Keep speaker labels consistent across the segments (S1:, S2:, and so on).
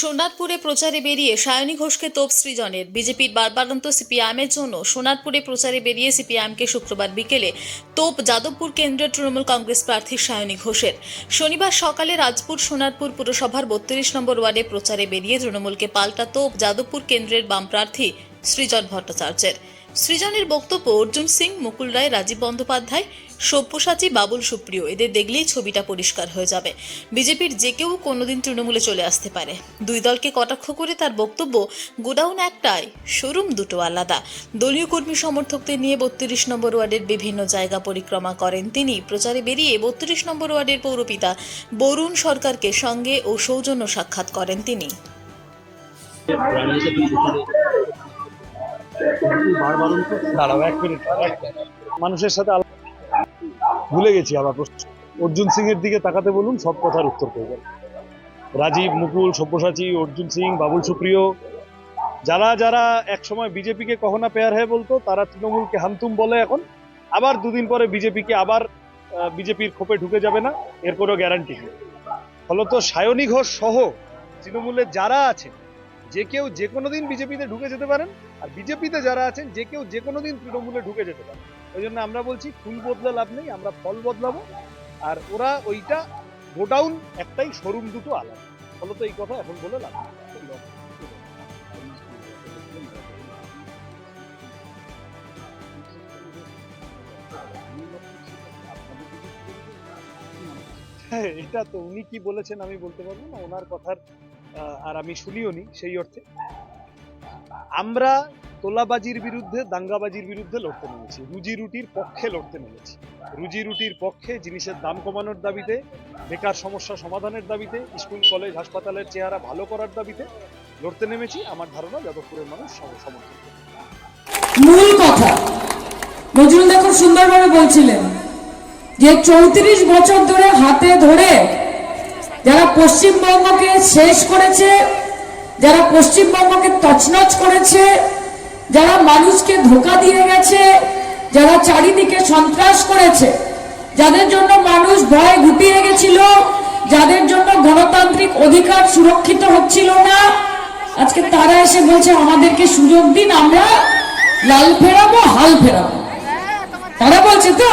S1: সোনারপুরে প্রচারে বেরিয়ে সায়নী ঘোষকে তোপ সৃজনের। বিজেপির বারবারন্ত সিপিআইএমের জন্য সোনারপুরে প্রচারে বেরিয়ে সিপিআইএমকে শুক্রবার বিকেলে তোপ যাদবপুর কেন্দ্রের তৃণমূল কংগ্রেস প্রার্থী সায়নী ঘোষের। শনিবার সকালে রাজপুর সোনারপুর পুরসভার বত্রিশ নম্বর ওয়ার্ডে প্রচারে বেরিয়ে তৃণমূলকে পাল্টা তোপ যাদবপুর কেন্দ্রের বাম প্রার্থী সৃজন ভট্টাচার্যের। সৃজনের বক্তব্য অর্জুন সিং, মুকুল রায়, রাজীব বন্দ্যোপাধ্যায়, সব্যসাচী, বাবুল সুপ্রিয়। এদের দেখলেই ছবিটা পরিষ্কার হয়ে যাবে। বিজেপির যে কেউ কোনোদিন তৃণমূলে চলে আসতে পারে। দুই দলকে কটাক্ষ করে তার বক্তব্য গোডাউন একটাই শোরুম দুটো আলাদা। দলীয় কর্মী সমর্থকদের নিয়ে বত্রিশ নম্বর ওয়ার্ডের বিভিন্ন জায়গা পরিক্রমা করেন তিনি। প্রচারে বেরিয়ে বত্রিশ নম্বর ওয়ার্ডের পৌরপিতা বরুণ সরকারকে সঙ্গে ও সৌজন্য সাক্ষাৎ করেন তিনি।
S2: এক মিনিট মানুষের সাথে ভুলে গেছি আবার প্রশ্ন। অর্জুন সিং এর দিকে তাকাতে বলুন, সব কথার উত্তর পেয়ে রাজীব, মুকুল, সব্যসাচী, অর্জুন সিং, বাবুল সুপ্রিয়, যারা যারা একসময় বিজেপিকে কখনা পেয়ার হয়ে বলতো, তারা তৃণমূলকে হামতুম বলে এখন। আবার দুদিন পরে বিজেপিকে আবার বিজেপির খোপে ঢুকে যাবে না এর কোনো গ্যারান্টি নেই। ফলত সায়নী ঘোষ সহ তৃণমূলের যারা আছে যে কেউ যে কোনো দিন বিজেপিতে ঢুকে যেতে পারেন, আর বিজেপিতে যারা আছেন, যে কেউ যে কোনো দিন তৃণমূলে ঢুকে যেতে পারেন। ওই জন্য আমরা বলছি, ফুল বদলে লাভ নেই, আমরা ফল বদলাবো। আর ওরা ওইটা গোডাউন, একটাই শোরুম দুটো আলাদা। ফলত এই কথা এখন বলে লাভ। হ্যাঁ এটা তো উনি কি বলেছেন আমি বলতে পারব না। ওনার কথার আর আমি শুনিও নি সেই অর্থে। আমরা তোলাবাজির বিরুদ্ধে, দাঙ্গাবাজির বিরুদ্ধে লড়তে নেমেছি। রুজি রুটির পক্ষে লড়তে নেমেছি। রুজি রুটির পক্ষে জিনিসের দাম কমানোর দাবিতে, বেকার সমস্যা সমাধানের দাবিতে, স্কুল, কলেজ, হাসপাতালের চেহারা ভালো করার দাবিতে লড়তে নেমেছি। আমার ধারণা, যাদবপুরের মানুষ সমর্থন
S3: মূল কথা, নজরুল দেখো সুন্দরভাবে বলছিলেন যে চৌত্রিশ বছর ধরে, হাতে ধরে যারা পশ্চিমবঙ্গকে শেষ করেছে, যারা পশ্চিমবঙ্গকে তছনছ করেছে, যারা মানুষকে ধোকা দিয়ে গেছে, যারা চারিদিকে সন্ত্রাস করেছে, যাদের জন্য মানুষ ভয় গুটিয়ে গেছিল, যাদের জন্য গণতান্ত্রিক অধিকার সুরক্ষিত হচ্ছিল না, আজকে তারা এসে বলছে, আমাদেরকে সুযোগ দিন, আমরা লাল ফেরাবো, হাল ফেরাবো। তারা বলছে, তো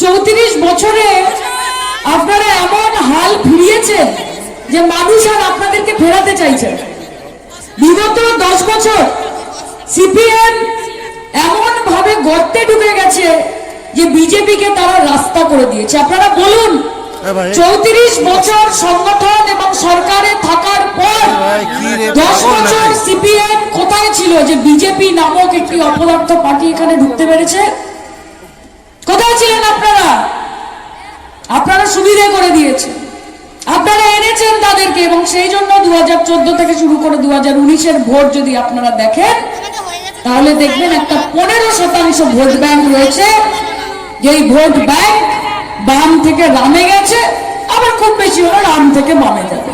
S3: চৌত্রিশ বছরে আপনারা এমন হাল ফিরিয়েছেন যে মানুষ আর আপনাদেরকে ফেরাতে চাইছে বিগত দশ বছর সিপিএম এমন ভাবে গর্তে ঢুকে গেছে যে বিজেপিকে তারা রাস্তা করে দিয়েছে। আপনারা বলুন চৌত্রিশ বছর সংগঠন এবং সরকারে থাকার পর দশ বছর সিপিএম কোথায় ছিল যে বিজেপি নামক একটি অপদার্থ পার্টি এখানে ঢুকতে পেরেছে? কোথায় ছিলেন আপনারা সুবিধে করে দিয়েছেন আপনারা এনেছেন তাদেরকে এবং সেই জন্য দু থেকে শুরু করে দু হাজার ভোট যদি আপনারা দেখেন, তাহলে দেখবেন একটা পনেরো শতাংশ ভোট ব্যাংক রয়েছে। যেই ভোট ব্যাংক বাম থেকে রামে গেছে, আবার খুব বেশি হলে রাম থেকে বামে যাবে।